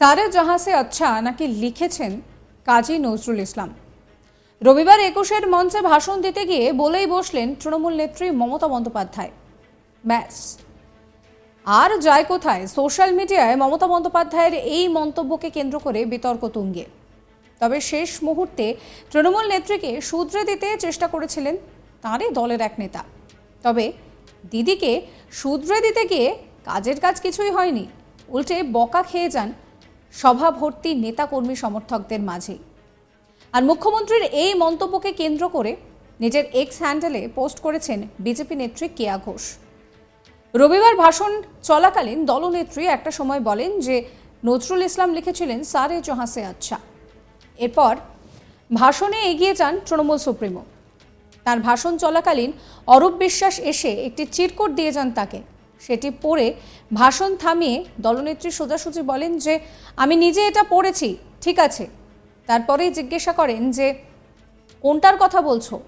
সারে জাহাঁ সে আচ্ছা নাকি লিখেছেন কাজী নজরুল ইসলাম। রবিবার একুশের মঞ্চে ভাষণ দিতে গিয়ে বলেই বসলেন তৃণমূল নেত্রী মমতা বন্দ্যোপাধ্যায়। ব্যাস। আর যায় কোথায়? সোশ্যাল মিডিয়ায় মমতা বন্দ্যোপাধ্যায়ের এই মন্তব্যকে কেন্দ্র করে বিতর্ক তুঙ্গে। তবে শেষ মুহূর্তে তৃণমূল নেত্রীকে শুধরে দিতে চেষ্টা করেছিলেন তাঁরই দলের এক নেতা। তবে দিদিকে শুধরে দিতে গিয়ে কাজের কাজ কিছুই হয়নি। উল্টে বকা খেয়ে যান সভা ভর্তি নেতাকর্মী সমর্থকদের মাঝেই আর মুখ্যমন্ত্রীর এই মন্তব্যকে কেন্দ্র করে নিজের এক্স হ্যান্ডেলে পোস্ট করেছেন বিজেপি নেত্রী কেয়া ঘোষ। রবিবার ভাষণ চলাকালীন দলনেত্রী একটা সময় বলেন যে, নজরুল ইসলাম লিখেছিলেন সারে জহাসে আচ্ছা। এরপর ভাষণে এগিয়ে যান তৃণমূল সুপ্রিমো। তার ভাষণ চলাকালীন অরূপ বিশ্বাস এসে একটি চিরকোট দিয়ে যান তাকে। সেটি পড়ে ভাষণ থামিয়ে দলনেত্রী সোজাসুজি বলেন যে, আমি নিজে এটা পড়েছি, ঠিক আছে। তারপরেই জিজ্ঞাসা করেন যে, কোনটার কথা বলছো?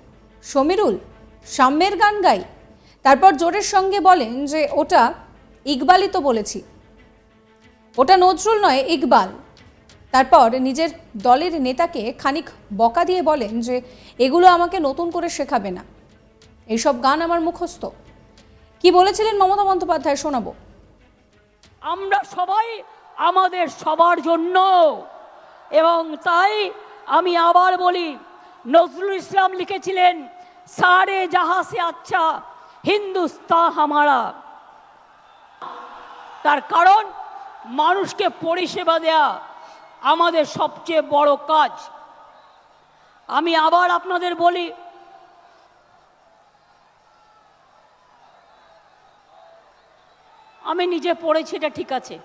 সমীরুল? সাম্যের গান গাই? তারপর জোরের সঙ্গে বলেন যে, ওটা ইকবালই তো বলেছি। ওটা নজরুল নয়, ইকবাল। তারপর নিজের দলের নেতাকে খানিক বকা দিয়ে বলেন যে, এগুলো আমাকে নতুন করে শেখাবে না। এইসব গান আমার মুখস্থ। কি বলেছিলেন মমতা বন্দ্যোপাধ্যায়? শোনাবো। আমরা সবাই আমাদের সবার জন্য, এবং তাই আমি আবার বলি, নজরুল ইসলাম লিখেছিলেন, সারে জাহা সে আচ্ছা হিন্দুস্তা হামারা। তার কারণ, মানুষকে পরিষেবা দেয়া আমাদের সবচেয়ে বড় কাজ। আমি আবার আপনাদের বলি আমি নিজে পড়েছি, এটা ঠিক আছে।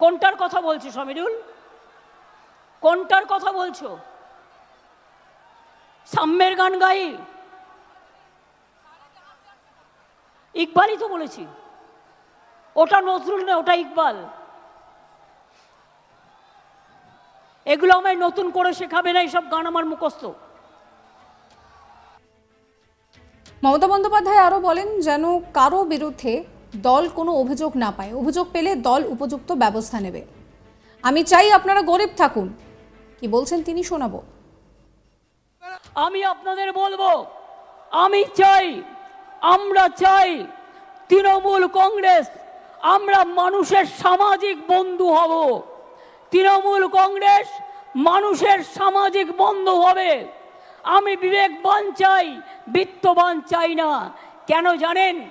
কোনটার কথা বলছো, সমীরুল? কোনটার কথা বলছো? সাম্যের গান গাই। ইকবালই তো বলেছি। ওটা নজরুল না ওটা ইকবাল। এগুলো আমায় নতুন করে শেখাবে না এইসব গান আমার মুখস্থ। মমতা বন্দ্যোপাধ্যায় আরও বলেন, যেন কারও বিরুদ্ধে দল কোনো অভিযোগ না পায়। অভিযোগ পেলে দল উপযুক্ত ব্যবস্থা নেবে। আমি চাই আপনারা গরিব থাকুন। কি বলছেন তিনি শোনাবো। আমি আপনাদের বলব, আমি চাই, আমরা চাই তৃণমূল কংগ্রেস, আমরা মানুষের সামাজিক বন্ধু হব। তৃণমূল কংগ্রেস মানুষের সামাজিক বন্ধু হবে। আমি বিবেকবান চাই, বিত্তবান চাই না। কেন জানেন?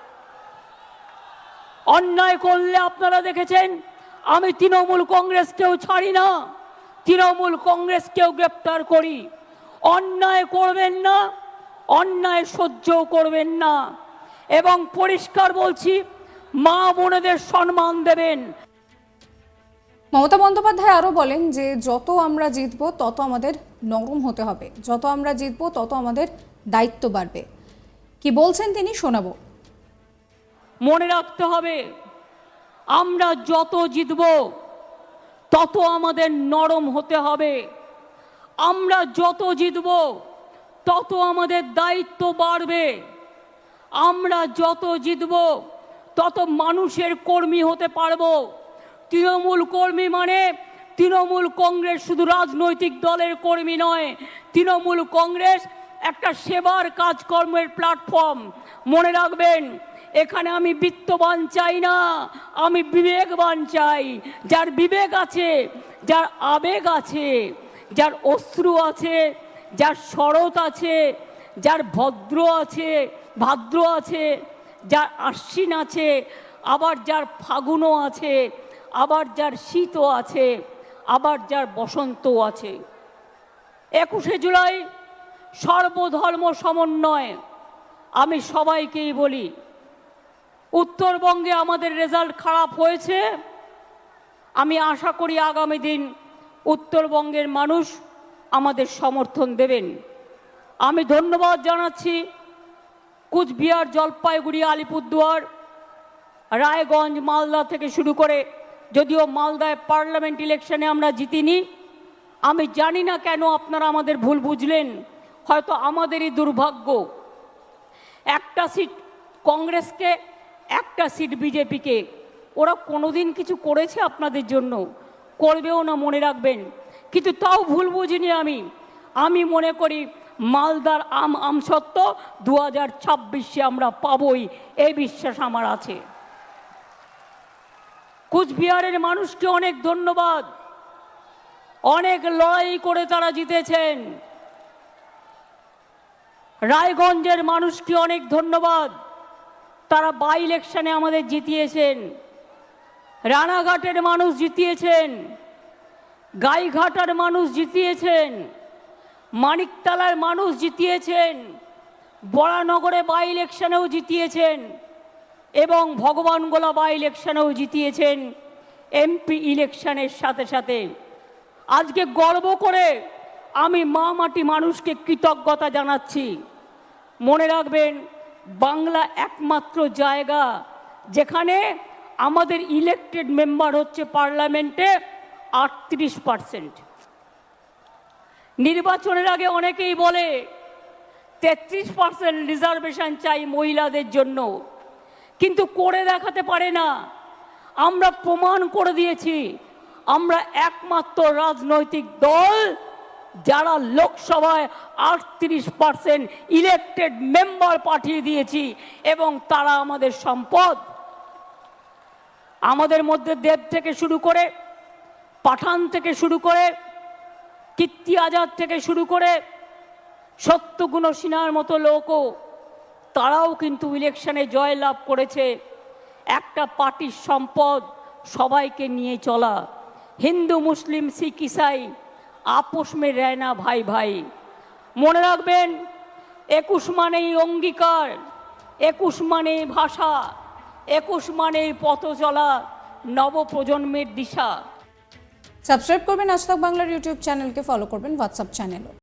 অন্যায় করলে আপনারা দেখেছেন, আমি তৃণমূল কংগ্রেসকেও ছাড়ি না, তৃণমূল কংগ্রেসকেও গ্রেপ্তার করি। অন্যায় করবেন না, অন্যায় সহ্যও করবেন না। এবং পরিষ্কার বলছি, মা বোনেদের সম্মান দেবেন। মমতা বন্দ্যোপাধ্যায় আরও বলেন যে, যত আমরা জিতবো, তত আমাদের নরম হতে হবে। যত আমরা জিতবো, তত আমাদের দায়িত্ব বাড়বে। কি বলছেন তিনি শোনাবো। মনে রাখতে হবে, আমরা যত জিতব, তত আমাদের নরম হতে হবে। আমরা যত জিতব, তত আমাদের দায়িত্ব বাড়বে। আমরা যত জিতব, তত মানুষের কর্মী হতে পারব। তৃণমূল কর্মী মানে তৃণমূল কংগ্রেস শুধু রাজনৈতিক দলের কর্মী নয়, তৃণমূল কংগ্রেস একটা সেবার কাজকর্মের প্ল্যাটফর্ম। মনে রাখবেন এখানে আমি বিত্তবান চাই না, আমি বিবেকবান চাই। যার বিবেক আছে, যার আবেগ আছে, যার অশ্রু আছে, যার শরৎ আছে, যার ভদ্র আছে, ভাদ্র আছে, যার আশ্বিন আছে, আবার যার ফাগুনও আছে, আবার যার শীতও আছে, আবার যার বসন্তও আছে। একুশে জুলাই সর্বধর্ম সমন্বয়, আমি সবাইকেই বলি। উত্তরবঙ্গে আমাদের রেজাল্ট খারাপ হয়েছে। আমি আশা করি আগামী দিন উত্তরবঙ্গের মানুষ আমাদের সমর্থন দেবেন। আমি ধন্যবাদ জানাচ্ছি কুচবিহার জলপাইগুড়ি আলিপুরদুয়ার, রায়গঞ্জ, মালদা থেকে শুরু করে, যদিও মালদায় পার্লামেন্ট ইলেকশনে আমরা জিতিনি। আমি জানি না কেন আপনারা আমাদের ভুল বুঝলেন, হয়তো আমাদেরই দুর্ভাগ্য। একটা সিট কংগ্রেসকে একটা সিট বিজেপিকে ওরা কোনোদিন কিছু করেছে আপনাদের জন্য? করবেও না মনে রাখবেন। কিন্তু তাও ভুল বুঝিনি আমি। আমি মনে করি মালদার আম আম সত্য দু হাজার ছাব্বিশে আমরা পাবই, এই বিশ্বাস আমার আছে। কুচবিহারের মানুষকে অনেক ধন্যবাদ। অনেক লড়াই করে তারা জিতেছেন। রায়গঞ্জের মানুষকে অনেক ধন্যবাদ। তারা বাই ইলেকশনে আমাদের জিতিয়েছেন। রানাঘাটের মানুষ জিতিয়েছেন। গাইঘাটার মানুষ জিতিয়েছেন। মানিকতলার মানুষ জিতিয়েছেন। বড়ানগরে বাই ইলেকশনেও জিতিয়েছেন। এবং ভগবানগোলা বাই ইলেকশনেও জিতিয়েছেন এমপি ইলেকশনের সাথে সাথে। আজকে গর্ব করে আমি মা মাটি মানুষকে কৃতজ্ঞতা জানাচ্ছি। মনে রাখবেন বাংলা একমাত্র জায়গা যেখানে আমাদের ইলেকটেড মেম্বার হচ্ছে পার্লামেন্টে আটত্রিশ পার্সেন্ট নির্বাচনের আগে অনেকেই বলে, তেত্রিশ পার্সেন্ট রিজার্ভেশন চাই মহিলাদের জন্য। কিন্তু করে দেখাতে পারে না। আমরা প্রমাণ করে দিয়েছি, আমরা একমাত্র রাজনৈতিক দল যারা লোকসভায় আটত্রিশ পার্সেন্ট ইলেকটেড মেম্বার পাঠিয়ে দিয়েছি এবং তারা আমাদের সম্পদ আমাদের মধ্যে দেব থেকে শুরু করে, পাঠান থেকে শুরু করে, কীর্তি আজাদ থেকে শুরু করে, সত্যগুণ সিনহার মতো লোকও তারাও কিন্তু ইলেকশনে জয় লাভ করেছে। একটা পার্টির সম্পদ সবাইকে নিয়ে চলা। হিন্দু, মুসলিম, শিখ, ইসাই আপোষ মে রায় না ভাই ভাই। মনে রাখবেন, একুশ মানেই অঙ্গীকার, একুশ মানে ভাষা, একুশ মানে পথ চলা, নবপ্রজন্মের দিশা। সাবস্ক্রাইব করবেন আজ বাংলার ইউটিউব চ্যানেলকে ফলো করবেন হোয়াটসঅ্যাপ চ্যানেলও